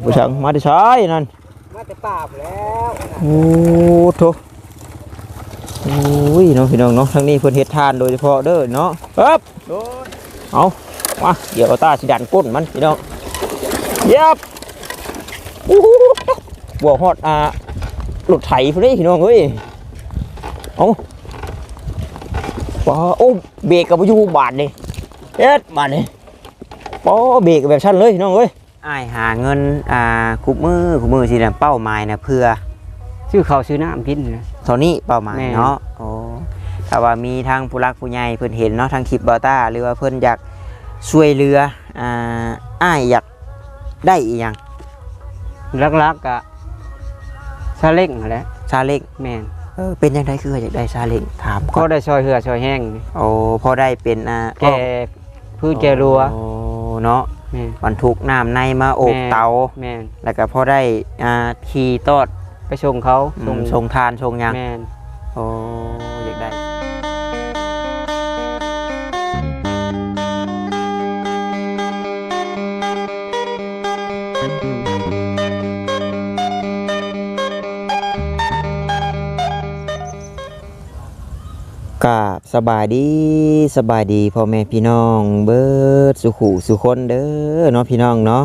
ผู้ช่างมาได้ใช้นั่นมาแต่ป่าบแล้วโอ้โถโอ้ยน้องพี่น้องเนาะทางนี้เพิ่นเฮ็ดทานโดยเฉพาะเด้อเนาะปึ๊บโดนเอามาเดี๋ยวเอาตาสิดันก้นมันพี่น้องเย็บโอ้โหบวกฮอดอ่ารถไถพุ่นนี่พี่น้องเอ้ยเอาป้าโอ้เบรกกับอยู่บาทนี่เอ็ดบาทนี่ป้าเบรกแบบชั้นเลยพี่น้องเอ้ย อ้ายหาเงินอ่าคุบมือคุบมือสินะเป้าหมายนะเพื่อชื่อเขาชื่อน้ำกินนะ เท่านี้เป้าหมายแม่น เนาะโอ้ถ้าว่ามีทางผู้รักผู้ใหญ่เพิ่นเห็นเนาะทางคลิปบอต้าหรือว่าเพิ่นอยากช่วยเหลืออ่าอ้ายอยากได้อีหยังลักๆกะซาเล้งนั่นแหละซาเล้งแม่นเออเป็นยังไงคืออยากได้ซาเล้งถามก่ก็อนได้ซอยเหือซอยแห้งนี่โอ้พอได้เป็นอ่าแกพืชแกรัวโอ้เนาะ แม่น บรรทุกน้ำในมาโอบแม่ เตา แม่นแล้วก็พอได้อ่าขี่ตอดไปชงเขาอืมชงทานชงหยังแม่นโอ้ สบายดีสบายดีพ่อแม่พี่น้องเบิดสุขุสุคนเด้อเนาะพี่น้องเนาะ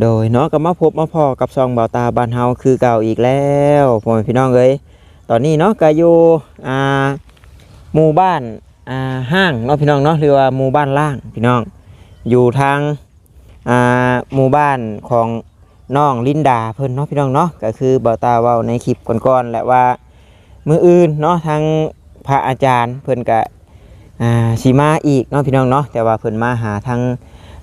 โดยเนาะก็มาพบมาพอกับซองเบาตาบ้านเฮาคือเก่าอีกแล้วพ่อแม่พี่น้องเอ้ยตอนนี้เนาะก็อยู่อ่าหมู่บ้านอ่าห้างเนาะพี่น้องเนาะหรือว่าหมู่บ้านล่างพี่น้อง อยู่ทางอ่าหมู่บ้านของน้องลินดาเพิ่นเนาะพี่น้องเนาะก็คือเบาตาเว้าในคลิปก่อนๆแหละว่ามืออื่นเนาะทาง พระอาจารย์เพิ่นกะอ่าสิมาอีกเนาะพี่น้องเนาะแต่ว่าเพิ่นมาหาทั้ง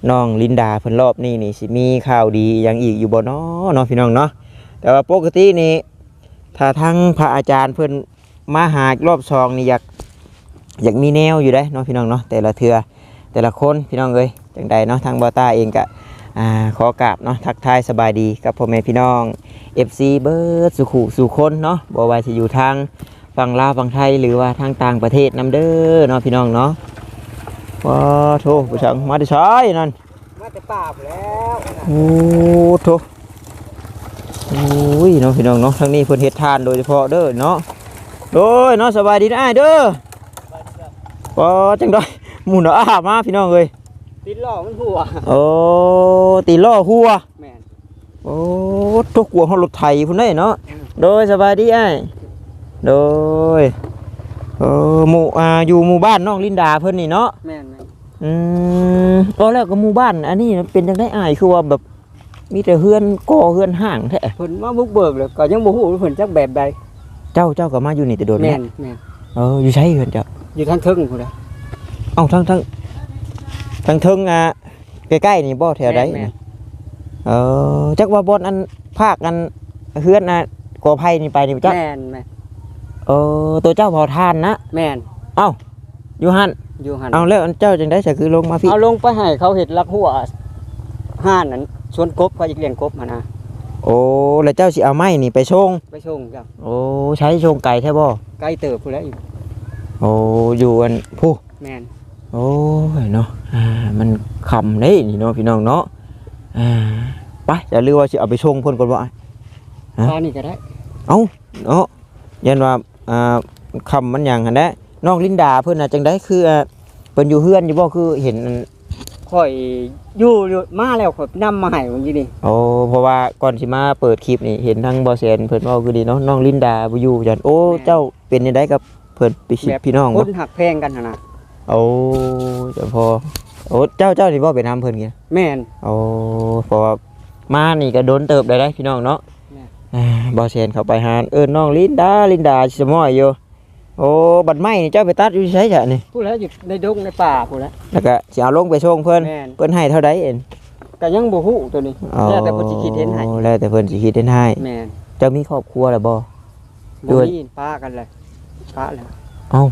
น้องลินดาเพิ่นรอบนี้นี่สิมีข่าวดีหยังอีกอยู่บ่เนาะเนาะพี่น้องเนาะแต่ว่าปกตินี่ถ้าทั้งพระอาจารย์เพิ่นมาหารอบสองนี่อยากอยากมีแนวอยู่ได้เนาะพี่น้องเนาะแต่ละเทือแต่ละคนพี่น้องเอ้ยจังใดเนาะทางบอต้าเองกะอ่าขอกราบเนาะทักทายสบายดีกับพ่อแม่พี่น้อง FC เบิร์ดสุขุสุคนเนาะบ่ว่าสิอยู่ทาง ฝั่งลาวฝั่งไทยหรือว่าทางต่างประเทศนํเด้อเนาะพี่น้องเนาะว้าโถผู้ช่างมาได้ใช้นั่นมาแต่ป่าบแล้วโอ้โถโอ้ยเนาะพี่น้องเนาะทางนี้เพิ่นเฮ็ดทานโดยเฉพาะเด้อเนาะโดยเนาะสบายดีนะอ้ายเด้อว้าจังได้หมุนเอาอามาพี่น้องเอ้ยติดล้อมันหัวโอ้ตีล้อหัวแม่นโอ้ทุกหัวเฮารถไถพุ่นได้เนาะโดยสบายดีอ้าย โดยเออหมู่อ่าอยู่หมู่บ้านน้องลินดาเพิ่นนี่เนาะแม่นแม่นอืมตอนแรกก็หมู่บ้าน อันนี้เป็นจังได้อายคือว่าแบบมีแต่เฮือนก่อเฮือนห่างแท้เพิ่นมาบุกเบิกเลยก็ยังบ่ฮู้ว่าเพิ่นจักแบบใดเจ้าเจ้าก็มาอยู่นี่แต่โดนแม่แม่นแม่นเอออยู่ใช้เฮือนเจ้าอยู่ทางเทึงพุ่นน่ะเอ้าทั้งทั้งทั้งเทิงอะใกล้ๆนี่บ่แถวใดแม่นเออจักว่าบ่อนอันภาคอันเฮือนน่ะกอไผ่นี่ไปนี่จักแม่นแม่น เออตัวเจ้าเผาทานนะแม่นอยู่หั่นอยู่หั่นเอาแล้วอันเจ้าจังได้จะคือลงมาพี่เอาลงไปให้เขาเห็ดลักหัวห้านนั้นชวนกบเขาอยากเลี้ยงกบมานะโอ้แล้วเจ้าสิเอาไม้นี่ไปชงไปชงจ้ะโอ้ใช้ชงไก่ใช่บ่ไกลเติบผู้นแหล้วอยู่โอ้อยู่อันผู้แม่นโอ้ยเนาะอ่ามันคำนี่นี่เนาะพี่น้องเนาะอ่าไปจะเรือว่าสิเอาไปชงเพ่นก่อนบ่อ้ายฮะตอนนี้ก็ได้ เอ้าเนาะยันว่า อ่าคำมันหยังหั่นแหละน้องลินดาเพิ่นน่ะจังได้คืออ่าเพิ่นอยู่เฮือนอยู่บ่คือเห็นอันข่อยอยู่อยู่มาแล้วข่อยนำมาให้วันนี้นี่โอ้เพราะว่าก่อนสิมาเปิดคลิปนี่เห็นทั้งบ่แซนเพิ่นเว้าคือดีเนาะน้องลินดาบ่อยู่จันโอ้เจ้าเป็นจังไดกับเพิ่นพี่ชิพี่น้องคบ่นหักแพงกันหั่นนะโอ้จังพอโอ้เจ้าเจ้านี่บ่ไปนํเพิ่นไงแม่นโอ้เพราะว่ามานี่ก็โดนเติบได้ได้พี่น้องเนาะแม่อ่า บอเชนเข้าไปหาเอิ้นน้องลินดาลินดาสมอยอยู่โอ้บัดไม้นี่เจ้าไปตัดอยู่ใช้จ้ะนี่ผู้แล้วอยู่ในดงในป่าผู้แล้วแล้วก็สิเอาลงไปส่งเพิ่นแม่นเพิ่นให้เท่าใดเอ็นก็ยังบ่ฮู้ตัวนี้แล้วแต่เพิ่นสิคิดเห็นให้อ๋อแล้วแต่เพิ่นสิคิดเห็นให้แม่นเจ้ามีครอบครัวแล้วบ่ด้บ่วยมีป้ากันเลยป้าแล้วเอ้า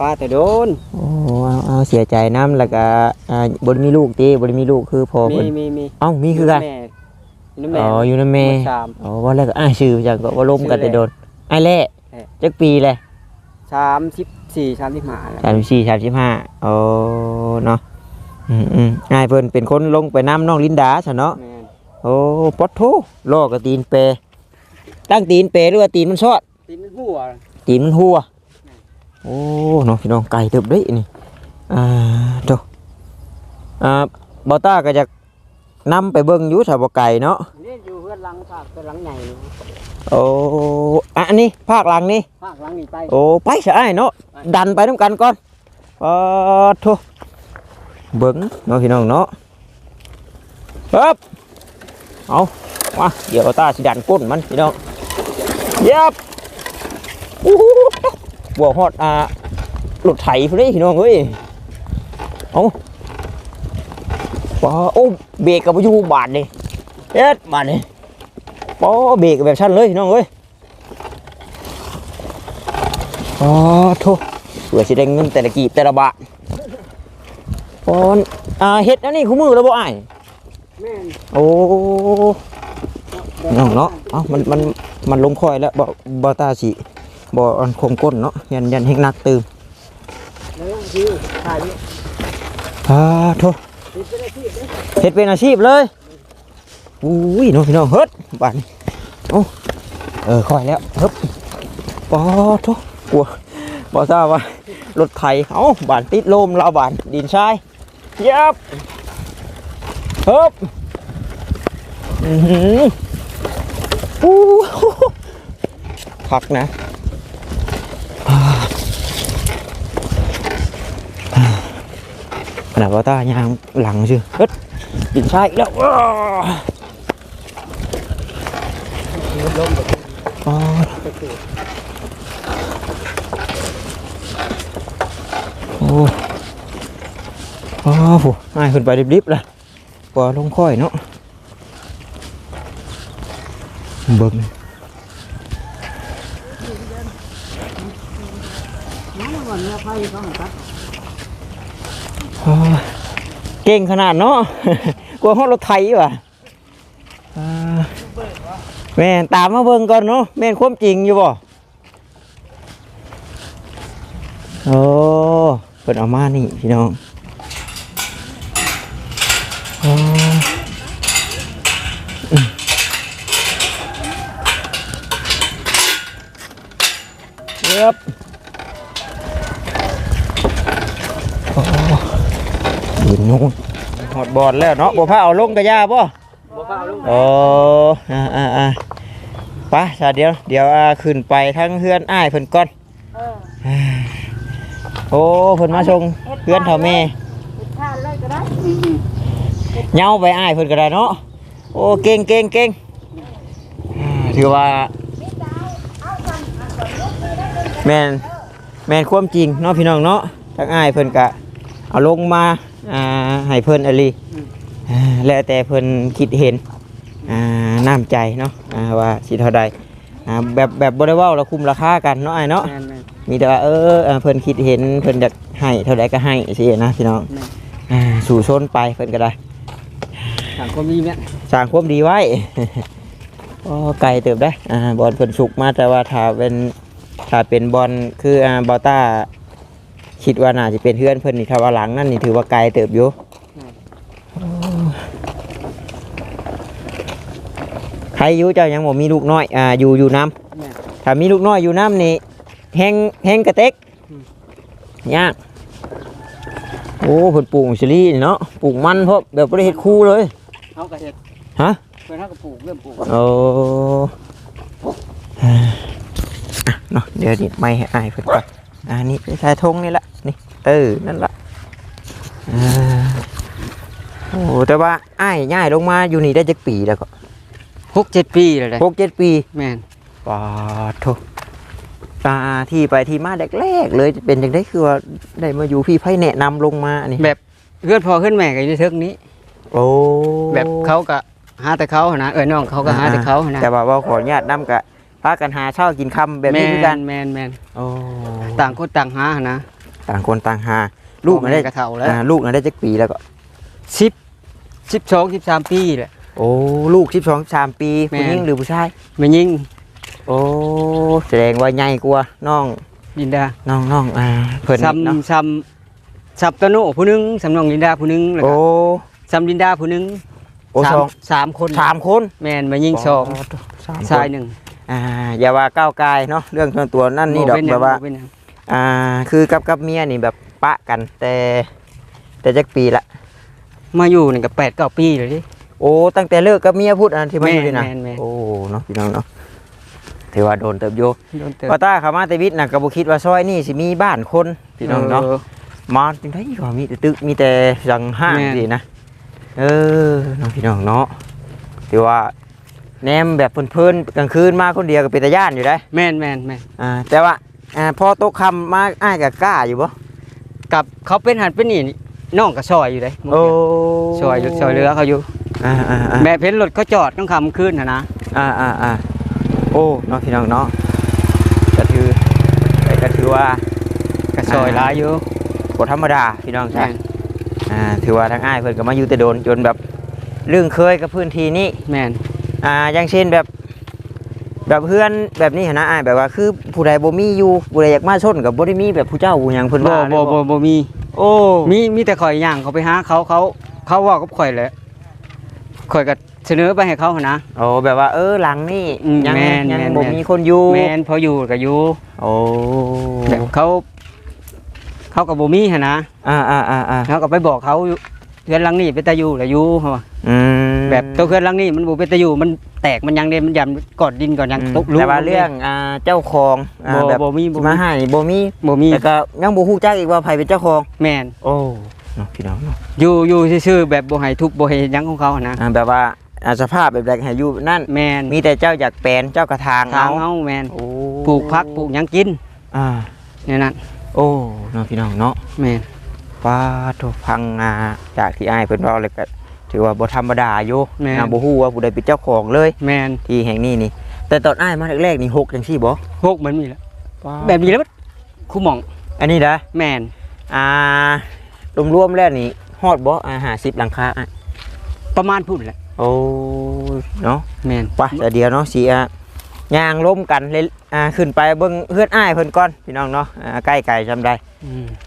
ป้าแต่โดนโอ้เอาเอาเสียใจนํแล้วก็อ่าบ่ได้มีลูกติบ่ได้มีลูกคือพ่อมีเพิ่นมีมีเอ้ามีคือกันแม่ อยู่นำแม่อ๋ออยู่นำแม่หดสามอ๋อว่าแล้วก็อ้ายชื่อจังก็ว่าล้มกันแต่โดนอ้ายแล่แหละจักปีเลยสามสิบสี่สามสิบห้าแล้วสามสิบสี่สามสิบห้าโอ้เนาะอืมอืมง่ายเพิ่นเป็นคนลงไปน้ำน้องลินดาซะเนาะแม่นโอ้ปอดโทลอกกับตีนเปรตั้งตีนเปรหรือว่าตีนมันชอด ตีนมันหัวตีนมันหัว โอ้เน้องพี่น้องไก่เติบได้นี่ อ่าโตอ่าบอต้าก็จะ นำไปเบิ่งอยู่ถ้าบ่ไก่เนาะนี่อยู่เพื่อนหลังภาคเป็นหลังใหญ่นี่โอ้อะอันนี้ภาคหลังนี่ภาคหลังนี่ไปโอ้ไปซะอ้ายเนาะดันไปน้ำกันก่อนปอดโทเบิ่งเนาะพี่น้องเนาะครับเอามาเดี๋ยวบอต้าสิดันก้นมันพี่น้องเย็บอู้หูบัวฮอดอ่ารถไถพุ่นนี่พี่น้องเอ้ยเอา ว้าโอ้เบรกกับอยู่บาทนี่เอ็ดบาทนี่ป้อเบรกแบบชั้นเลยน้องเอ้ยอ๋อโทเผื่อสิได้เงินแต่ละกีบแต่ละบาทปอนอ่าเฮ็ดอันนี้คู่มือแล้วบ่อ้ายแม่นโอ้น้องเนาะเอ้ามันมันมันลงคอยแล้วบ่บ่ตาสิบ่อันคมก้นเนาะยันยันเฮงนักตื่มแล้วคือถ่ายนี่อ่าโทติดไปได้ที่ เฮ็ดเป็นอาชีพเลยอุ้ยน้องพี่น้องเฮ็ดบานโอ้เออค่อยแล้วฮึบปอทุกกลัวบอทราบว่ารถไถเอ้าบานติดลมเราบานดินทรายยับฮึบอือหืออู้หูพักนะอ่า ขนาดว่าตายางหลังชื่อเฮ็ดดินทรายอีกแล้วอ้า เก่งขนาดเนาะกลัวห้องรถไทยว่ะแม่ตามมาเบิ่งก่อนเนาะแม่นความจริงอยู่บ่โอ้เปิดออกมานี่พี่น้องอ๋ออืมเย็บโอ้ยืนนู่นหอด บอดแล้วเนาะบ่พาเอาลงกระยาบ่บ่ฟ้าลงโอ้อ่าอ่าอ่าไปซะเดี๋ยว เดี๋ยวอ่าขึ้นไปทั้งเฮือนอ้ายเพิ่นก่อนเออโอ้เพิ่นมาส่งเฮือนเท่าแม่ไปทานเลยก็ได้เหย้าไปอ้ายเพิ่นก็ได้เนาะโอ้เก่งเก่งเก่งอ่าถือว่า แม่นแม่นความจริงเนาะพี่น้องเนาะทั้งอ้ายเพิ่นก็เอาลงมา อ่าให้เพิ่นอลีอ่าแล้วแต่เพิ่นคิดเห็นอ่าน้ำใจเนาะอ่าว่าสิเท่าใดอ่าแบบแบบบ่ได้เว้าแล้วคุมราคากันเนาะอ้ายเนาะ แม่นแม่น มีแต่ว่าเออเออเพิ่นคิดเห็นเพิ่นอยากให้เท่าใดก็ให้สินะพี่น้องแม่น อ่าสู่ชนไปเพิ่นก็ได้สังคมมีแม่นสร้างความดีไว้โอ้ไกลเติบได้อ่าบอลเพิ่นสุกมาแต่ว่าถ้าเป็นถ้าเป็นบอลคืออ่าบอต้า คิดว่าน่าจะเป็นเพื่อนเพิ่นนี่ถ้าว่าหลังนั่นนี่ถือว่าไกลเติบอยู่โอ้ใครอยู่เจ้ายังบ่มีลูกน้อยอ่าอยู่อยู่น้ำแม่นถ้ามีลูกน้อยอยู่น้ำนี่แห้งแห้งกระเต็กอืมยากโอ้เพิ่นปลูกชิลี่นี่เนาะปลูกมันเพราะแบบบ่ได้เฮ็ดคู่เลยเฮาก็เฮ็ดฮะเพิ่นเฮาก็ปลูกเริ่มปลูกโอ้อะเนาะเดี๋ยวนี่ไม่ให้อายเพิ่นก่อนอ่านี่ไปชายธงนี่ละ นี่ เออ นั่นละอ่าโอ้แต่ว่าอ้ายย้ายลงมาอยู่นี่ได้จักปีแล้วก็6 7ปีแล้วเด้หกเจ็ดปีแม่นปาโทตาที่ไปที่มาแรกๆเลยเป็นจังได้คือว่าได้มาอยู่พี่ไพ่แนะนำลงมาอันนี้แบบเพื่อนพ่อเพื่อนแม่ก็อยู่ในเทิงนี้ โอ้แบบเขาก็หาแต่เขาหั่นนะเอ้ยน้องเขาก็หาแต่เขาหั่นนะแต่ว่าว่าขออนุญาตนำกะพากันหาเช่ากินคำแบบนี้คือกันแม่นแม่นโอ้ต่างคนต่างหาหั่นนะ ต่างคนต่างหาลูกพ่อน่ะแม่ได้กระเท่าแล้วอ่าลูกน่ะได้จักปีแล้วก็ สิบสิบสองสิบสามปีแหละ โอ้ลูกสิบสองสามปีแม่ผู้หญิงหรือผู้ชายไม่ยิ่งโอ้แสดงว่าใหญ่กว่าน้องลินดาน้องน้องอ่าเพิ่นซัมเนาะซัมซับตะโนผู้หนึงซัมน้องลินดาผู้หนึงแล้วโอ้ก็ซัมลินดาผู้หนึงโอ้สาสมองสามคนสามคนแม่นมายิงสองสามชายคนหนึ่งอ่าอย่าว่าก้าวกายเนาะเรื่องส่วนตัวนั่นนี่ดอกเป็นหแบยังบว่าเป็นหยัง อ่าคือกับกับเมียนี่แบบปะกันแต่แต่จักปีละ มาอยู่นี่ก็แปดเก้าปีเลยดิ โอ้ตั้งแต่เลิกกับเมียพูดอันที่มาอยู่นี่นะแม่นแม่น โอ้เนาะพี่น้องเนาะถือว่าโดนเติบโยโดนเติบว่าตาเขามาแต่วิทย์น่ะก็บ่คิดว่าซอยนี่สิมีบ้านคนพี่น้องเนาะ ออ มาจังได๋ก็มีแต่ตึกมีแต่สังห้างแม่นสินะ เออเนาะพี่น้องเนาะถือว่าแนมแบบเพลินๆกลางคืนมาคนเดียวก็เป็นตาย่านอยู่ได้แม่นแม่นแม่นอ่าแต่ว่า อ่าพอตกค่ำมาอ้ายก็กล้าอยู่บ่กับเขาเป็นหันเป็นนี่น้องก็ซอยอยู่เลยโอ้ซอยอยู่ซอยเรือเขาอยู่อ่าอ่าอ่าแม่เพ้นรถเขาจอดต้องคำขึ้นนะนะอ่าอ่าอ่าโอ้เนาะพี่น้องเนาะก็ถือแต่ก็ถือว่าก็ซอยหลายอยู่บ่ธรรมดาพี่น้องแม่จ้ะนอ่าถือว่าทางอ้ายเพิ่นก็มาอยู่แต่โดนจนแบบเรื่องเคยกับพื้นที่นี้แม่นอ่าอย่างเช่นแบบ แบบเพื่อนแบบนี้หั้นนะอ้ายแบบว่าคือผู้ใดบ่มีอยู่ผู้ใดอยากมาชนกับบ่ได้มีแบบผู้เจ้าผู้หยังเพิ่นบ่ว่าบ่บ่บ่มี โอ้มีมีแต่ข่อยย่างเขาไปหาเขาเขาเขาเว่ากับข่อยแหละข่อยก็เสนอไปให้เขาหั่นนะ โอ้แบบว่าเออหลังนี่อืมยังแม่นยังแม่นบ่แม่น มีคนอยู่แม่นพออยู่ก็อยู่โอ้แบบเขา เขาก็บ่มีหั่นนะอ่าอ่าอ่าอ่าเขาก็ไปบอกเขาอยู่เฮือนหลังนี้เป็นตาอยู่แล้วอยู่เขาว่าอืม แบบตัวเฮือนหลังนี้มันบ่เป็นตาอยู่มันแตกมันยังเด้มันยันกอดดินก่อนยังอืมตกลุแต่ว่าเรื่องอ่าเจ้าของอ่าบ่แบบบ่มีบ่สิมี มาให้บ่มีบ่มีแต่ก็ยังบ่ฮู้จักอีกว่าไผเป็นเจ้าของ แม่นโอ้เนาะพี่น้องเนาะอยู่อยู่ซื่อๆแบบบ่ให้ทุบบ่ให้หยังของเขาหั่นนะอ่าแบบว่าอ่าสภาพแบบใดให้อยู่นั่น แม่นมีแต่เจ้าอยากแปลนเจ้ากระทางทางเอาเฮาแม่นโอ้ปลูกผักปลูกหยังกินอ่าเนี่ยนั่นโอ้เนาะพี่น้องเนาะ แม่นป้าโทพังงาจากที่อ้ายเพิ่นเว้าเลยก็ ถือว่าบ่ธรรมดาอยู่แม่นอ่าบ่ฮู้ว่าผู้ใดเป็นเจ้าของเลย แม่นที่แห่งนี้นี่ แต่ตอนอ้ายมาแรกๆนี่หกจังซี่บ่พวกมันมีแล้วแบบนี้แล้วมันคู่หม่องอันนี้นะแม่นอ่ารวมๆแล้วนี่ฮอดบ่อ่า50หลังคาอะประมาณพุ่นแหละโอ้เนาะ แม่นไปแต่เดียวเนาะสิอะย่างล้มกันเลยอ่าขึ้นไปเบิ่งเฮือนอ้ายเพิ่นก่อนพี่น้องเนาะอ่าใกล้ไกลจำได้อืม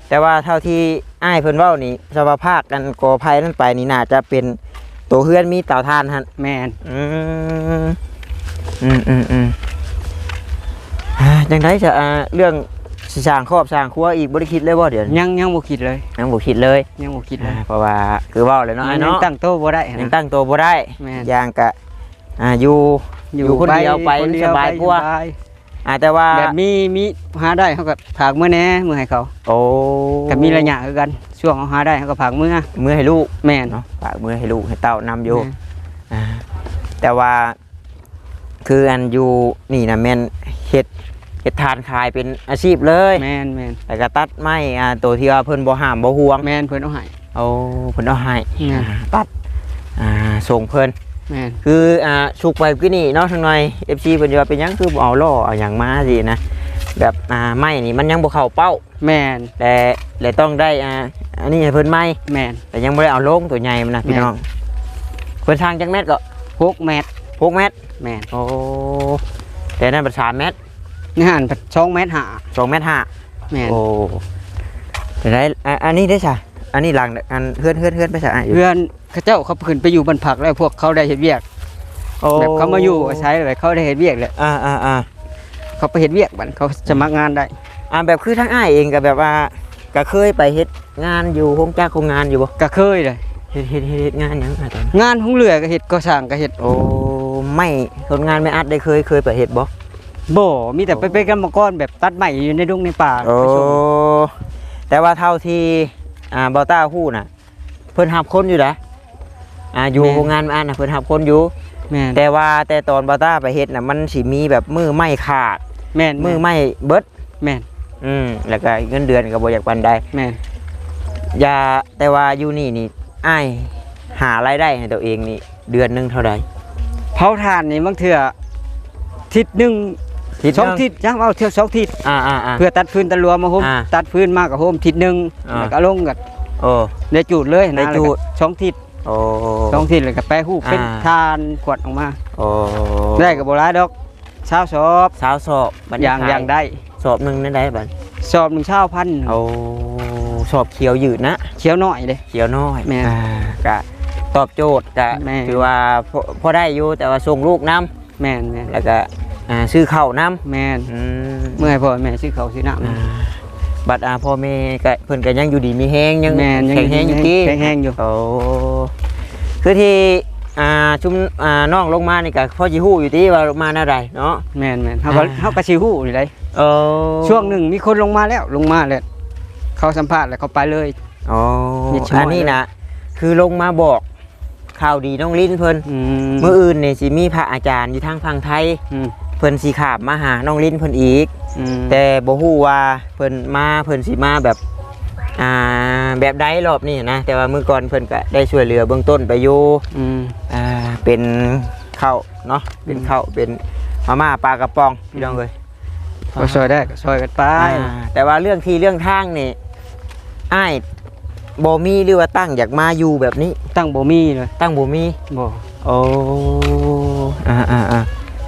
แต่ว่าเท่าที่อ้ายเพิ่นเว้านี่สภาพกันกอภัยนั่นไปนี่น่าจะเป็นตัวเฮือนมีเตาถ่านหั่นแม่นอืมอืมอืมอืมอ่าจังไดจะอ่าเรื่องสิสร้างครอบสร้างครัวอีกบ่ได้คิดเลยบ่เดี๋ยวนี้ยังยังบ่คิดเลยยังบ่คิดเลยยังบ่คิดเลอ่ายเพราะว่าคือเว้าเลยเนาะอ้ายยังเนาะตั้งโต๊ะบ่ได้ยังนะตั้งตัวบ่ได้แม่นอย่างกะอ่าอยู่ อยู่คนเดียวไปคนเดีสบายกว่า สบย อ่าแต่ว่าแบบมีมีหาได้เขาก็ผากมื้อแหน่มื้อให้เขาโอ้ก็มีระยะคือกันช่วงเขาหาได้เขาก็ผากมื้อมือให้ลูกแม่นเนาะฝากมือให้ลูกให้เต้านำอยู่แม่นอ่าแต่ว่า คืออันอยู่นี่นะแม่นเฮ็ดเฮ็ดทานขายเป็นอาชีพเลยแม่นแม่นแต่ก็ตัดไม้อ่าตัวที่ว่าเพิ่นบ่ห้ามบ่ห่วงแม่นเพิ่นเอาให้เอาเพิ่นเอาให้แม่นอ่าตัดอ่าส่งเพิ่น แม่นคืออ่าสุกไปคือนี่เนาะทางหน่อย FC เพิ่นจะว่าเป็นหยังคือบ่เอาล่อเอาหยังมาสินะแบบอ่าไม้นี่มันยังบ่เข้าเป้าแม่นแต่แต่ต้องได้อ่าอันนี้ให้เพิ่นไม้แม่น แต่ยังบ่ได้เอาลงตัวใหญ่มันนะพี่แม่น น้องเพิ่นทางจักเม็ดก็6เมตร6เมตรแม่นโอ้แต่นั่นเป็น3เมตรนี่หัน2เมตรหา2เมตรห้า แม่นโอ้แต่ได้อะอันนี้ได้ซะอันนี้หลังอันเฮือนเฮือนเฮือนไปซะอะอยู่เพื่อน เขาเจ้าเขาขึ้นไปอยู่บนผักแล้วพวกเขาได้เฮ็ดเวียกโอ้แบบเขามาอยู่อาศัยเลยเขาได้เฮ็ดเวียกเลยอ่าอ่าอ่าเขาไปเฮ็ดเวียกบัดเขาสมัครงานได้อ่าแบบคือทั้งอ้ายเองก็แบบว่าก็เคยไปเฮ็ดงานอยู่โฮงจ้างโรงงานอยู่บ่ก็เคยเลยเฮ็ดเฮ็ดเฮ็ดเฮ็ดงานหยังอะตอนนั้นงานของเรือก็เฮ็ดก่อสร้างก็เฮ็ดโอ้ไม่คนงานไม่อัดได้เคยเคยไปเฮ็ดบ่บ่มีแต่ไปไปกันมาก่อนแบบตัดไม้อยู่ในดงในป่าโอ้ไปส่งแต่ว่าเท่าที่อ่าเบาต้าฮู้น่ะ เพิ่นหับคนอยู่นะ อ่าอยู่โรงงานไม่อัดน่ะเพิ่นหับคนอยู่ แม่นแต่ว่าแต่ตอนเบาต้าไปเฮ็ดน่ะมันสิมีแบบมือไม่ขาด แม่นมือไม่เบิดแม่นอืมแล้วก็เงินเดือนก็บ่อยากปานใดแม่นอย่าแต่ว่าอยู่นี่นี่อ้ายหารายได้ให้ตัวเองนี่เดือนหนึงเท่าใดเผาถ่านนี่บางเทื่อทิศหนึงทิศสองหนึ่ทิศจังเอาเที่ยวสองทิศอ่าอ่าอ่า เพื่อตัดฟืนตะลัวมาโฮมอ่าตัดฟืนมากับโฮมทิศหนึงอ่า แล้วก็ลงกับโอ้ ได้จูดเลยนะได้จูด แล้วก็สองทิศ โอ้สองทิศเลยก็แปรรูปเป็นอ่าทานขวดออกมาโอ้ได้ก็บ่หลายดอกชาวสอบสาวสอบบัดอนี้ย่างขอย่างได้สอบหนึงนั่นได้บัดสอบหนึ่งเช้าพันเอาสอบเขียวยืดนะเขียวหน่อยเลยเขียวน้อยแม่นอ่ากะตอบโจทย์ก็แม่ถือว่าพอพอได้อยู่แต่ว่าส่งลูกน้แม่นแม่นำแล้วก็อ่าซื้อข้าวน้แม่นำอืมเมื่อให้พ่อแม่ซื้อเขาวซื้อน้ำอ่า บัดอาพ่อแม่ก็เพิ่นก็ยังอยู่ดีมีแฮงยังแม่นยังแข็งแฮงอยู่ที่แข็งแรงอยู่ โอ้คือที่อ่าชุมอ่าน้องลงมานี่ก็พ่อจิฮู้อยู่ที่ว่ามาหน้าใดเนาะแม่นแม่นเฮาก็อ่าเฮาก็สิฮู้นี่ไดโอ้ช่วงหนึ่งมีคนลงมาแล้วลงมาแล้วเขาสัมภาษณ์แล้วเขาไปเลยโอ้มีช่วยอันนี้นะคือลงมาบอกข่าวดีน้องลิ้นเพิ่นอืมเมื่ออื่นนี่สิมีพระอาจารย์อยู่ทางฝั่งไทยอืมเพิ่นสิขาบมาหาน้องลิ้นเพิ่นอีกอืม แต่บ่ฮู้ว่าเพิ่นมาเพิ่นสิมาแบบอ่าแบบใดรอบนี้นะแต่ว่ามื้อก่อนเพิ่นก็ได้ช่วยเหลือเบื้องต้นไปอยู่อืมอ่าเป็นข้าวเนาะเป็นข้าวเป็นมาม่าปลากระป๋องพี่น้องเอ้ยก็ช่วยได้ก็ช่วยกันไปอ่าแต่ว่าเรื่องที่เรื่องทางนี่อ้ายบ่มีหรือว่าตั้งอยากมาอยู่แบบนี้ ตั้งบ่มีเลยตั้งบ่มีบ่โอ้อ่าอ่าอ่า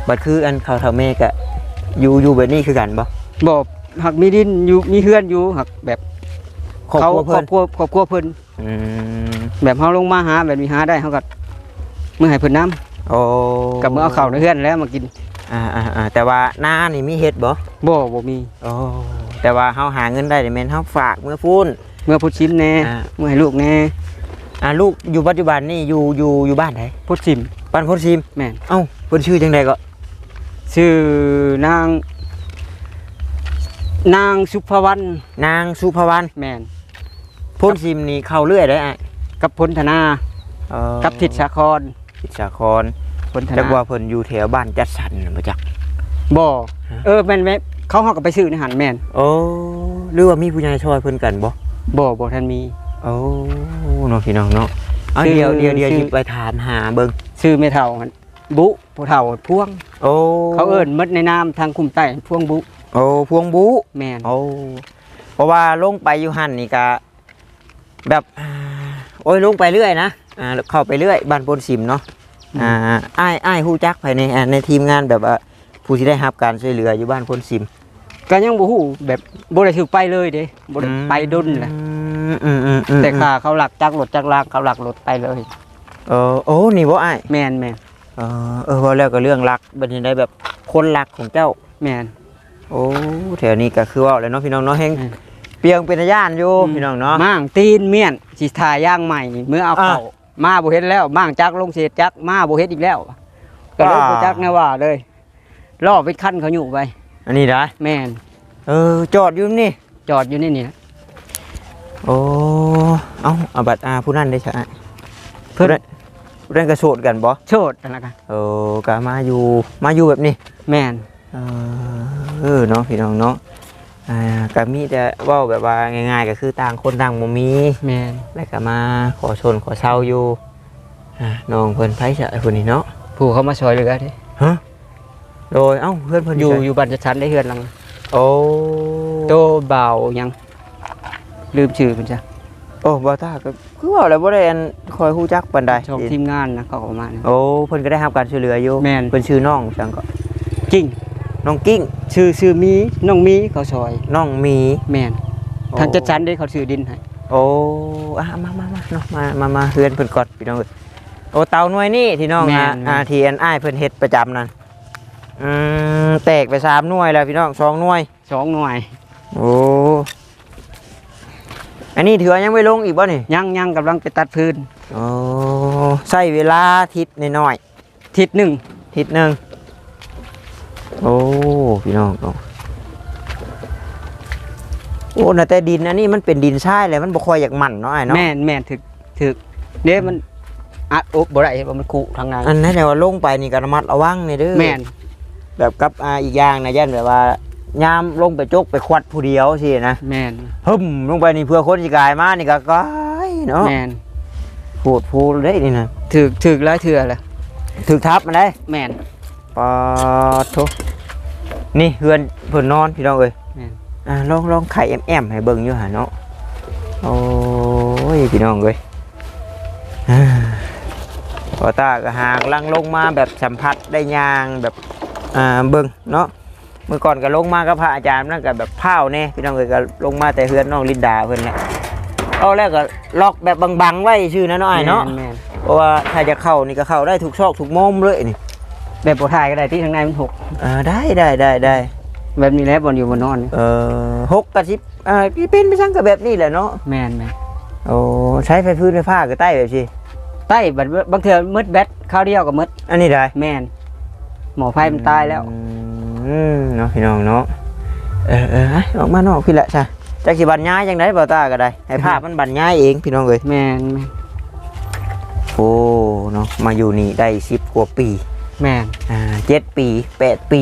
บัดคืออันเขาเท่าแม่ก็ อยู่อยู่แบบนี้คือกันบ่บ่หักมีดินอยู่มีเฮือนอยู่หักแบบครอบครัวครเพิ่อนบครัวครอบครัวเพิ่นอืมแบบเฮาลงมาหาแบบมีหาได้เฮาก็เมื่อให้เพิ่นน้โอ้ำกับเมื่อเอาข้าวในเฮือนแล้วมากินอ่าอ่าอ่าแต่ว่าหน้านี่มีเฮ็ดบ่บ่บ่มีโอ้แต่ว่าเฮาหาเงินได้นี่แม่นเฮาฝากเมื่อฟูนเมื่อพุทธชิมแน่อ่า เมื่อให้ลูกแน่อ่าลูกอยู่ปัจจุบันนี่อยู่อยู่อยู่บ้านไหนพุทธชิมบ้านโพนซิมแม่นเอ้าเพิ่นชื่อจังไดก็ ชื่อนาง นางสุภวรรณนางสุภวรรณแม่นโพนซิมนี่เข้าเรื่อยได้อะกับพลธนา เอ่อกับทิศสาครทิศสาครพลธจักนาว่าเพิ่นอยู่แถวบ้านจัดสรรน่ะบ่จัก บ่ฮะเออแม่นแม่นเขาเฮาก็ไปซื้อในหันแม่นโอ้หรือว่ามีผู้ใหญ่ช่วยเพิ่นกันบ่บ่บ่ทันมี โอ้เนาะพี่น้องเนาะเอาชื่อเดี๋ยวเดี๋ยวเดี๋ยวชื่อสิไปถามหาเบิ่งชื่อแม่เฒ่าหั่น บุผู้เฒ่าพวง โอ้เขาเอิ้นหมดในนามทางคุมใต้พวงบุโอ้พวงบุแม่นโอ้เพราะว่าลงไปอยู่หั่นนี่ก็แบบอ่าโอ้ยลงไปเรื่อยนะอ่าเข้าไปเรื่อยบ้านโพนซิมเนาะอ่าอ้ายอ้ายฮู้จักภายในอ่าในทีมงานแบบว่าผู้ที่ได้รับการช่วยเหลืออยู่บ้านคนซิมก็ยังบ่ฮู้แบบบ่ได้ถือไปเลยเด้บ่ได้ไปดุนแหละอืมอืมอืมอืมแต่ค่าเขาหลักจักรถจักรลากเขาหลักรถไปเลยเออโอ้นี่บ่อ้ายแม่นแม่น เออเออพอแล้วก็เรื่องรักบัดนี้ได้แบบคนรักของเจ้า แม่นโอ้แถวนี้ก็คือว่าเลยเนาะพี่น้องเนาะแฮงอืม เปียงเป็นญาณอยู่พี่น้องเนาะ ม่างตีนเมียนสิทาย่างใหม่นี่เมื่อเอาเข้ามาบ่เฮ็ดแล้วม่างจักรลงเศษจักรมาบ่เฮ็ดอีกแล้ว ก็เลยบ่จักแน่ว่าเลยล่อไปคันเขาอยู่ไปอันนี้ได้แม่นเออจอดอยู่นี่ จอดอยู่นี่นี่นะโอ้ เอ้าเอาบัตรอาผู้นั้นได้ใช่เพิ่น ผู้นั้นก็โสดกันบ่โชดนั่นล่ะกันเออก็มาอยู่มาอยู่แบบนี้ แม่นเออเออเนาะพี่น้องเนาะอ่าก็มีแต่เว่าแบบว่าง่ายๆก็คือต่างคนต่างบ่มี แม่นแล้วก็มาขอชนขอเช่าอยู่อ่าน้องเพิ่นไผเสะคนนี้เนาะผู้เขามาช่วยเหลือเด้ฮะโดยเอ้าเพื่อนเพิ่นอยู่ไสอยู่บ้านจัดสรรได้เฮือนหลัง โอ้โตเบาหยัง ลืมชื่อเพิ่นจ้ะโอ้บ่ตาก็คือว่าแล้วบ่ได้อันคอยฮู้จักปานใดชมทีมงานนะเขาก็มาเนี่ย โอ้เพิ่นก็ได้รับการช่วยเหลืออยู่แม่น เพิ่นชื่อน้องจังก็กิ้งน้องกิ้งชื่อชื่อมีน้องมีเขาซอยน้องหมีแม่นทางจัดสรรได้เขาซื้อดินให้โอ้อะมามามาเนาะมามามาเฮือนเพิ่นก่อนพี่น้องเอ้ยโอ้เตาหน่วยนี่ที่น้องอะอ่าที่อันอ้ายเพิ่นเฮ็ดประจำนั่นอืมแตกไปสามหน่วยแล้วพี่น้องสองหน่วย สองหน่วย โอ้ อันนี้ถือว่ายังไม่ลงอีกบ่นี่ยังยังกำลังไปตัดพื้นโอ้ใช้เวลาทิศน้อยทิศหนึ่งๆทิศหนึ่งโอ้พี่น้องเนาะโอ้น่ะแต่ดินอันนี้มันเป็นดินทรายเลยมันบ่ค่อยอยากหมั่นเนาะไอ้เนาะแม่นแม่นถึกถึกเนี่ยมันอัดอบบ่ได้เห็นว่ามันคุทางงานอันนั้นแต่ว่าลงไปนี่ก็ระมัดระวังนี่เด้อ แม่น แบบกับอ่าอีกอย่างนะยันแบบว่า ยามลงไปจกไปควัดผู้เดียวสินะแม่นหึมลงไปนี่เพื่อคนสิกายมานี่ก็ก้ายเนาะแม่นพูดพูดได้นี่นะถึกถึกหลายเถื่อแหละถึกทับมันได้แม่นปาดโทนี่เฮือนเพิ่นนอนพี่น้องเอ้ยแม่นอ่าลองลองไข่แอมแอมให้เบิ่งอยู่หาเนาะโอ้ยพี่น้องเอ้ยอ่าพอตาก็หากลังลงมาแบบสัมผัสได้ยางแบบอ่าเบิ่งเนาะเมื่อก่อนก็ลงมากับพระอาจารย์นั่นก็แบบเผาแน่พี่น้องเอ้ยก็ลงมาแต่เฮือนน้องลินดาเพิ่นแหละเอาแล้วก็ล็อกแบบบังๆไว้ชื่อนะเนาะไอ้ายเนาะแม่นเเพราะว่าถ้าจะเข้านี่ก็เข้าได้ทุกซอกทุกมุมเลยนี่แบบบ่ถ่ายก็ได้ที่ทางในมันหกอ่าได้ได้ได้ได้แบบนี้แหละบนอยู่บนนอนเอ่อหกกระชิบอ่าเป็นไปช่างกับแบบนี้แหละเนาะแม่นแม่นโอ้ใช้ไฟพื้นไฟฟ้าก็ใต้แบบสิใต้บัดบางเทื่อมืดแบตข้าวเดียวก็มืดอันนี้ได้แม่นหมอไฟมันตายแล้วอืม เนาะพี่น้องเนาะเออเออให้ออกมานอกพี่ละจ้ะจักสิบรรยายจังไดบ่ตาก็ได้ให้ภาพมันบรรยายเองพี่น้องเอ้ยแม่นแม่นโอ้เนาะมาอยู่นี่ได้สิบกว่าปีแม่นอ่าเจ็ดปีแปดปี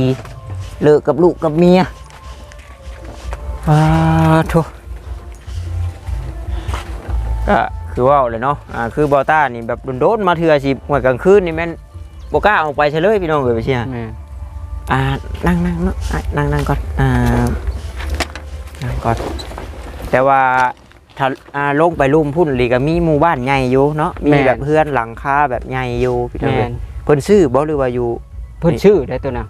เลิกกับลูกกับเมียอ่าโถก็คือว่าเลยเนาะอ่าคือบอต้านี่แบบโดนๆมาเถื่อสิหวยกลางคืนนี่แม่นบกล้าออกไปเฉลยพี่น้องเลยไปเชียแม่น อ่านั่งนั่งเนาะอะนั่งนั่งก่อนอ่านั่งก่อนแต่ว่าถ้าอ่าลงไปลุ่มพุ่นลีก็มีหมู่บ้านใหญ่อยู่เนาะมีแบบเพื่อนหลังคาแบบใหญ่อยู่พี่น้องแม่เอ้ยนเพิ่นซื้อบ่หรือว่าอยู่เพิ่นชื่อได้ตัวน่ะ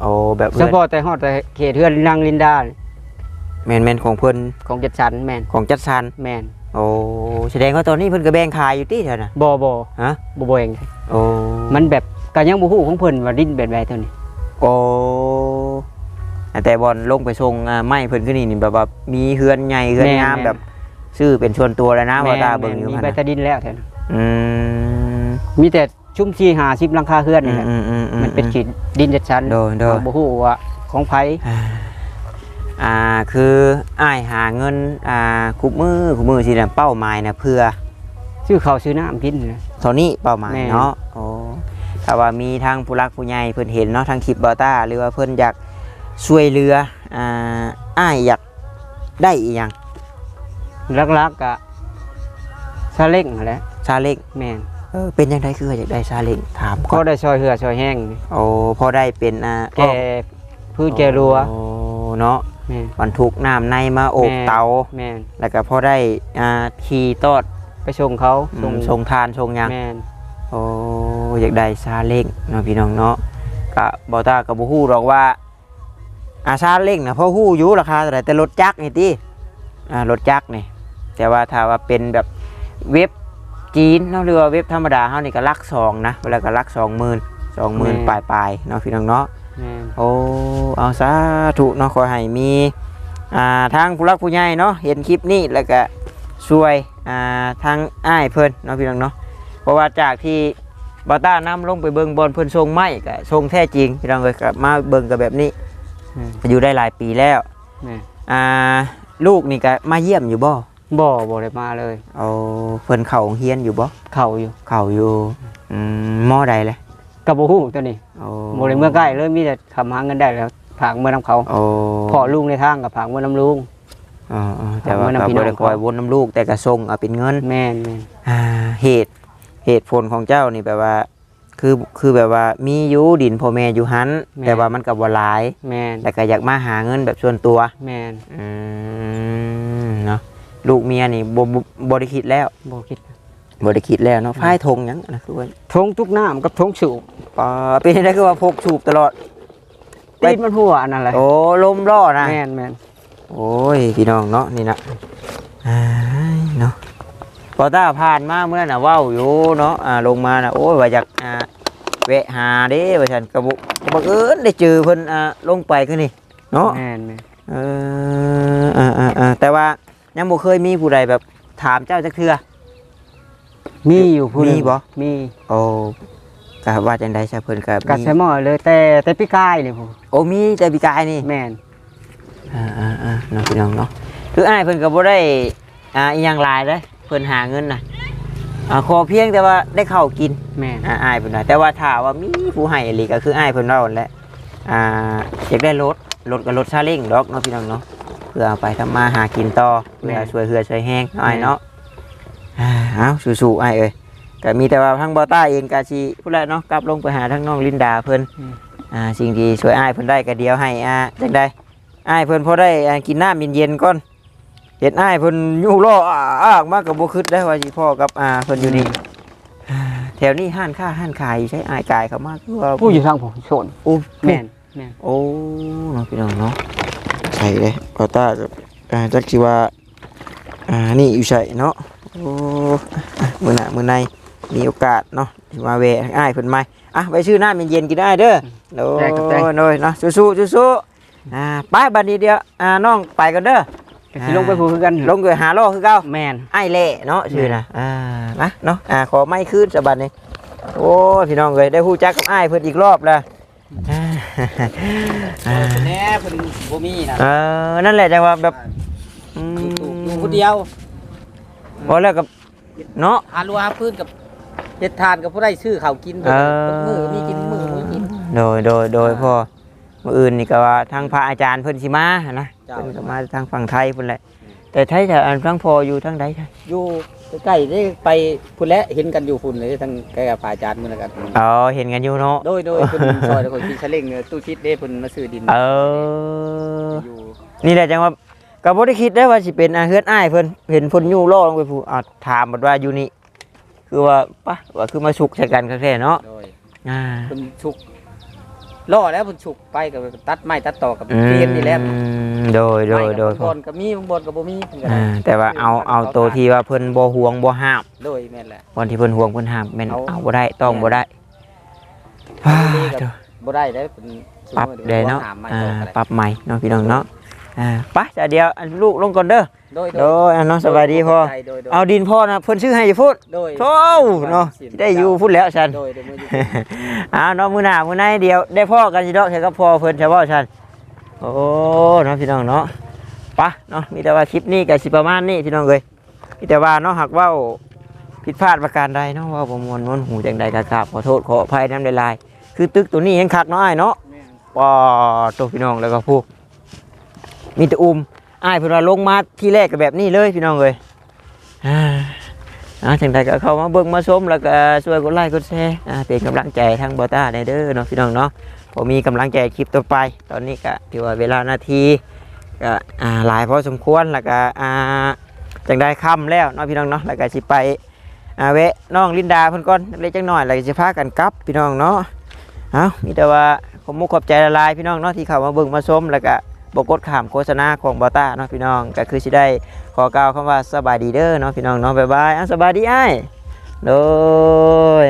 โอ้แบบเฉเพื่อนพาะแต่ฮอดแต่เขตเฮือนนางลินดาแมนแมนของเพิ่นของจัดสรรแม่นของจัดสรรแม่นโอ้แสดงว่าตอนนี้เพิ่นก็แบ่งขายอยู่ที่แถวน่ะบ่บ่ฮะ บ่บ่เอง โอ้มันแบบก็ยังบ่ฮู้ของเพิ่นว่าดินแบบใดเท่านี้ โอ้แต่บอลลงไปส่งอ่าไม้เพิ่นขึ้นนี่นี่แบบว่ามีเฮือนใหญ่เฮือนงามแบบซื้อเป็นส่วนตัวแล้วนะว่าตาเบิ่งอยู่มีหั่นใบน่ะตะดินแล้วเท่านั้นอืมมีแต่ชุ่มชี50หลังคาเฮือนนี่แหละอืมอืมอื มันเป็นขีดดินจัดสรรโดยโดยเราบ่ฮู้ว่าของไผอ่าอ่าคืออ้ายหาเงินอ่าคุบมือคุบมือสิน่ะเป้าหมายน่ะเพื่อ ชื่อเขาวซื้อน้ำกินนะ เท่านี้เป้าหมายแม่เนาะโอ้ ถ้าว่ามีทางผู้รักผู้ใหญ่เพิ่นเห็นเนาะทางคลิปบอต้าหรือว่าเพิ่นอยากช่วยเหลืออ่าอ้ายอยากได้อีหยังลักๆก็ซาเล้งนั่นแหละซาเล้งแม่นเออเป็นยังไงคืออยากได้ซาเล้งถามก่ก็อนได้ซอยเหือซอยแห้งโอ้พอได้เป็นอ่าแก่พืชแก่รัวโอ้เนาะแม่นบรรทุกน้ำในมาโอบแม่เตา แม่นแล้วก็พอได้อ่าขี่ตอดไปส่งเขาอืมชงทานชงหยัง แม่น โอ้อยากได้ซาเล้งเนาะพี่น้องเนาะกะบอต้ากับบูฮู้หรอกว่าอาซาเล้งนะเพราะฮู้อยู่ราคาเท่าไหร่แต่รถจักรนี่ติอ่ารถจักรนี่แต่ว่าถ้าว่าเป็นแบบเว็บจีนเนาะหรือว่าเว็บธรรมดาเฮานี่ก็ลักสองนะเวลาก็ลักสองหมื่นสองหมื่นปลายปลายๆเนาะพี่น้องเนาะแม่นโอ้เอาสาธุเนาะขอให้มีอ่าทางผู้รักผู้ใหญ่เนาะเห็นคลิปนี้แล้วก็ช่วยอ่าทางอ้ายเพิ่นเนาะพี่น้องเนาะเพ ราะว่าจากที่บอต้านำลงไปเบิงบอลเพิ่นทรงไม้ก็ทรงแท้จริงพี่น้องเอ้ยก็มาเบิงกับแบบนี้แม่นอยู่ได้หลายปีแล้วแม่นอ่าลูกนี่ก็มาเยี่ยมอยู่บ่บ่บ่ได้มาเลยเอาเพิ่นเข้าโรงเรียนอยู่บ่เข้าอยู่เข้าอยู่อืมมอใดเลยกับบ่ฮู้ตัวนี้โอ้บ่ได้เมื่อใกล้เลยมีแต่ทำหาเงินได้แล้วผางเมื่อนํเขาโอ้พ่อลุงในทางกับผางเมื่อนํลุงอ๋ออ๋อแต่ว่าเอาเงินก็เอาพี่บ่น้องได้คอยวนน้ำลูกแต่ก็ส่งเอาเป็นเงินแม่นแม่นอ่าเหตุ เหตุผลของเจ้านี่แบบว่า คือคือแบบว่ามีอยู่ดินพ่อแม่อยู่หันแต่ว่ามันกับว่าหลาย แม่นแต่ก็อยากมาหาเงินแบบส่วนตัว แม่นอืมเนาะลูกเมียนี่บ่บ่บ่ได้คิดแล้วบ่คิดบ่ได้คิดแล้วเนาะพายธงหยังนะคือว่าทงทุกน้ำกับทงสูบปอเป็นได้คือว่าพกสูบตลอด ไป ตีนมันหัวอันนั้นแหละโอ้ลมล้อนะ แม่นแม่นโอ้ยพี่น้องเนาะนี่นะอ้ายเนาะ พอต้าผ่านมาเมื่อนั้นน่ะเว้าอยู่เนาะอ่าลงมาน่ะโอ้ยว่าอยากอ่าแวะหาเด้ว่าฉันกระบุบังเอิญได้เจอเพิ่นอ่าลงไปคือนี่เนาะแม่นแม่นเอออ่าอ่าอ่าแต่ว่ายังบ่เคยมีผู้ใดแบบถามเจ้าจักเทื่อมีอยู่ผู้หนึ่งมีบ่มีโอ้ก็ว่าจังได๋ซะเพิ่นก็กัดมีใช้หม้อเลยแต่แต่พี่กายนี่ผมโอ้มีแต่ปีกายนี่แม่นอ่าอ่าอ่าเนาะพี่น้องเนาะคืออ้ายเพิ่นก็บ่ได้อ่าอีหยังหลายเด้อ เพิ่นหาเงินน่ะอ่าขอเพียงแต่ว่าได้ข้าวกิน แม่นอ่าอ้ายเพิ่นว่าแต่ว่าถ้าว่ามีผู้ให้อีหลีก็คืออ้ายเพิ่นเว้านั่นแหละอ่าอยากได้รถรถก็รถซาเล้งดอกเนาะพี่น้องเนาะเพื่อเอาไปทำมาหากินต่อเพื่อช่วยเหือช่วยแห้งเนาะอ้ายเนาะอ่าเอาสู้ๆอ้ายเอ้ยก็มีแต่ว่าทางบ่อต้าเองก็สิผู้ใดเนาะกลับลงไปหาทางน้องลินดาเพิ่นอ่าสิ่งที่ช่วยอ้ายเพิ่นได้ก็เดียวให้อ่าจังไดอ้ายเพิ่นพอได้อ่ากินน้ำเย็นๆก่อน เห็นอ้ายเพิ่นอยู่รออ้าอ้ากมากกับบ่คิดได้ว่าสิพ่อกับอ่าเพิ่นอยู่นี่อ่าแถวนี้ห้านค้าห้านขายใช้อ้ายกายเขามากคือว่าผู้อยู่ทางผมโซนโอ้แม่นแม่นโอ้เนาะพี่น้องเนาะใช่เลยพอตากับอ่าจักสิว่าอ่านี่อยู่ใช่เนาะโอ้อะมื้อหน้ามื้อในมีโอกาสเนาะที่มาแวะอ้ายเพิ่นใหม่อะไปชื่อน้ำเย็นๆกินได้เด้อโดได้ครับได้ยโดยเนาะสู้ๆสู้ๆอ่าไปบัดนี้เดียวอ่าน้องไปกันเด้อก็ สิลงไปพูดคือกันลงเกยหาโลคือเก่าแมนไอ้เล่เนาะชื่อนะอ่ามาเนาะอ่าขอไม่คืนสบัดนี้โอ้ยพี่น้องเอ้ยได้ฮู้จักกับอ้ายเพิ่นอีกรอบแล้วอ่าอ่าแน่เพิ่นบ่มีนะเออนั่นแหละจังว่าแบบอืมอยู่คนเดียวบ่แล้วกับเนาะหาลัวหาพื้นกับเฮ็ดทานกับผู้ใดซื้อข้าวกินเออมื้อมีกินมื้อมีกินโดยโดยโดยพ่อมื้ออื่นนี่ก็ว่าทางพระอาจารย์เพิ่นสิมาหั่นนะ เจ้าเพิ่นก็มาทางฝั่งไทยพุ่นแหละ แต่ไทยแต่อันทั้งพ่ออยู่ทางใดไทยอยู่ใกล้ๆได้ไปพุ่นแหละเห็นกันอยู่พุ่นเลยทั้งใกล้กับพระอาจารย์มื้อนั้นกันอ๋อเห็นกันอยู่เนาะโดยโดยเพิ่นซอยแล้วคนที่ชะเล่งเนี่ยตู้ชิดเด้เพิ่นมาซื้อดินเอออยู่นี่แหละจังว่าก็บ่ได้คิดได้ว่าสิเป็นอาเฮือนอ้ายเพิ่นเห็นเพิ่นยู่ล่อลงไปผู้อ่าถามบัดว่าอยู่นี่คือว่าปะว่าคือมาฉุกใส่กันแท้ๆเนาะโดยอ่าเพิ่นฉุก ล่อแล้วเพิ่นฉุกไปกับตัดไม้ตัดต่อกับเกลียนนี่แหละอืมโดยโดยโดยบางบอนก็มีบางบอนก็บ่มีเพิ่นก็อ่าได้แต่ว่าเอาเอาตัวที่ว่าเพิ่นบ่ห่วงบ่ห้ามโดยแม่นแหละ วันที่เพิ่นห่วงเพิ่นห้ามแม่นเอา เอาบ่ได้ต้องบ่ได้เอาอ่าดีกับเดี๋ยวบ่ได้ได้เพิ่นปรับได้เนาะหไม้อ่าต่อก็ได้ปรับใหม่เนาะพี่น้องเนาะ อ่าไปจ้ะเดี๋ยวอันลูกลงก่อนเด้อโดยโดยอันน้องสบายดีพ่อโดยโดยเอาดินพ่อนะเพิ่นชื่อให้อยู่พุ่นโดยโธ่เนาะสิได้อยู่พุ่นแล้วฉันโดยโดยมืออยู่อ้าวเนาะมื้อหน้ามื้อไหนเดียวได้พ่อกันสิดอกแค่กับพ่อเพิ่นใช่บ่ฉันโอ้เนาะพี่น้องเนาะไปะเนาะมีแต่ว่าคลิปนี้ก็สิประมาณนี้พี่น้องเอ้ยมีแต่ว่าเนาะหากเว้าผิดพลาดประการใดเนาะเว่าบ่ม่วนนวนหูจังใดก็กราบขอโทษขออภัยนำหลายๆคือตึกตัวนี้ยังคักเนาะอ้ายเนาะแม่นปอตัวพี่น้องแล้วก็ผู้ มีแต่อุ้มอ้ายเพิ่นว่าลงมาที่แรกก็แบบนี้เลยพี่น้องเอ้ยอ่าอาจังใดก็เข้ามาเบิ่งมาชมแล้วก็ช่วยกดไลค์กดแชร์อ่าเป็นกำลังใจทางบอต้าได้เด้อเนาะพี่น้องเนาะผมมีกำลังใจคลิปต่อไป ตอนนี้ก็ถือว่าเวลานาทีก็อ่าหลายพอสมควรแล้วก็อ่าจังได้ค่ำแล้วเนาะพี่น้องเนาะแล้วก็สิไปอ่าแวะน้องลินดาเพิ่นก่อนเล็กจังหน่อยแล้วก็สิพากันกลับพี่น้องเนาะเอามีแต่ว่าผมมุกขอบใจละลายพี่น้องเนาะที่เข้ามาเบิ่งมาชมแล้วก็ บกดขามโฆษณาของบอต้าเนาะพี่น้องก็คือสิได้ขอกล่าวคำว่าสบายดีเด้อเนาะพี่น้องเนาะบ๊ายบายอะสบายดีไอ้โดย